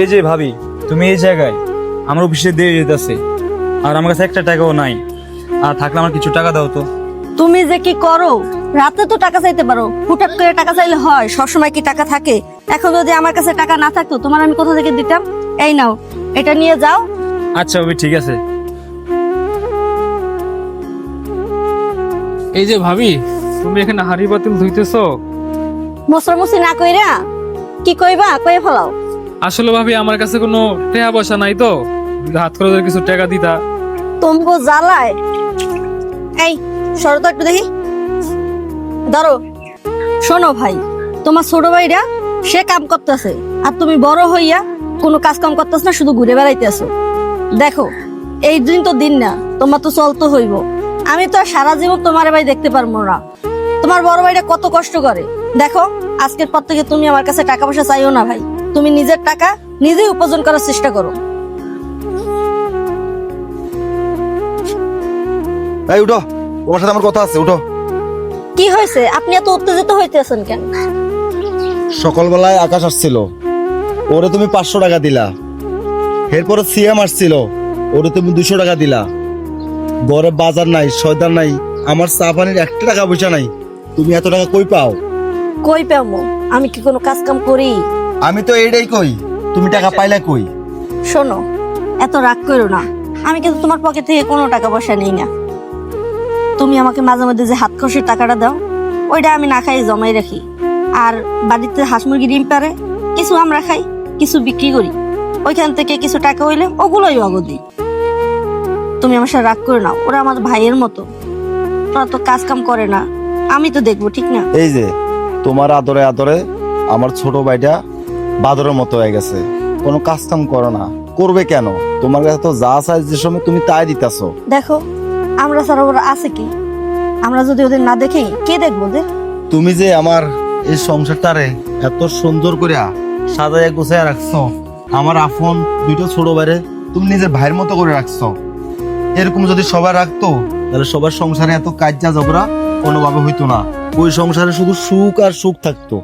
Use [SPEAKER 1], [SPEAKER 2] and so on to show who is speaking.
[SPEAKER 1] এই যে ভাবি তুমি এই জায়গায় আমার অফিসে দিয়ে যেতেছে আর আমার কাছে একটা টাকাও নাই। আর থাকলে আমার কিছু টাকা দাও তো।
[SPEAKER 2] তুমি যে কি করো? রাতে তো টাকা চাইতে পারো। হুটাট করে টাকা চাইলে হয় সবসময় কি টাকা থাকে? এখন যদি আমার কাছে টাকা না থাকতো তোমার আমি কোথা থেকে দিতাম? এই নাও এটা নিয়ে যাও।
[SPEAKER 1] আচ্ছা ভাবি ঠিক আছে।
[SPEAKER 3] এই যে ভাবি তুমি এখানে হাড়ি বাতিল ধুইতেছো?
[SPEAKER 2] মশরামশি না কইরা? কি কইবা কয়ে ফেলাও।
[SPEAKER 3] আসলে ভাবি আমার কাছে কোনো টাকা পয়সা নাই তো। হাত করে ধরে কিছু টাকা দিতা।
[SPEAKER 2] তম্বু জ্বালায়। এই সরো তো একটু দেখি। ধরো শোনো ভাই তোমার ছোট ভাইরা সে কাম করতেছে। আর তুমি বড় হইয়া কোনো কাজ কাম করতেছ না শুধু ঘুরে বেড়াইতেছো। দেখো এই দিন তো দিন না তোমার তো চলতে হইব। আমি তো আর সারা জীবন তোমার ভাই দেখতে পারব না। তোমার বড় ভাইরা কত কষ্ট করে। দেখো আজকের পর থেকে তুমি আমার কাছে টাকা পয়সা চাইও না ভাই। তুমি নিজের টাকা নিজেই উপার্জন করার চেষ্টা করো।
[SPEAKER 4] এই উঠো। তোমার সাথে আমার কথা আছে উঠো।
[SPEAKER 2] কি হয়েছে? আপনি এত উত্তেজিত হইতেছেন কেন?
[SPEAKER 4] সকালবেলায় আকাশ আসছিল। ওরে তুমি পাঁচশো টাকা দিলা। এরপরে সিএম আসছিল। ওরে তুমি দুশো টাকা দিলা। ঘরে বাজার নাই সয়দার নাই আমার চা পানির একটা টাকা পয়সা নাই। তুমি এত টাকা কই পাও?
[SPEAKER 2] কই পামো আমি কি কোনো কাজ কাম করি?
[SPEAKER 4] আমি তো এইটাই কই। তুমি টাকা পাইলা কই?
[SPEAKER 2] শোনো এত রাগ করো না। আমি কিন্তু তোমার পকেট থেকে কোনো টাকা পয়সা নেই না। তুমি আমাকে মাঝে মধ্যে যে হাত খরচের টাকাটা দাও ওইটা আমি না খাই জমাই রাখি। আর বাড়িতে হাঁস মুরগি ডিম পারে কিছু আমরা খাই কিছু বিক্রি করি। ওইখান থেকে কিছু টাকা হইলে ওগুলোই অগদি তুমি আমার সাথে রাগ করে নাও ওরা আমার ভাইয়ের মতো। ওরা তো কাজ কাম করে না। আমি তো দেখব ঠিক না?
[SPEAKER 4] এই যে তোমার আদরে আদরে আমার ছোট ভাইটা বাদরের মতো হয়ে গেছে। কোনো কাজ কাম করো না। করবে কেন? তোমার কাছে তো যা চাই যে সময় তুমি তাই দিতাছো।
[SPEAKER 2] দেখো আমরা ছাড়া ওরা আছে কি? আমরা যদি ওদের না দেখি কে দেখব যে
[SPEAKER 4] তুমি যে আমার এই সংসারটারে এত সুন্দর করিয়া সাজাইয়া গুছায় রাখছো আমার আফন দুইটা ছোট বাইরে তুমি নিজের ভাইয়ের মতো করে রাখছো। এরকম যদি সবাই রাখতো তাহলে সবার সংসারে এত কাজ যা ঝগড়া কোনোভাবে হইতো না। ওই সংসারে শুধু সুখ আর সুখ থাকতো।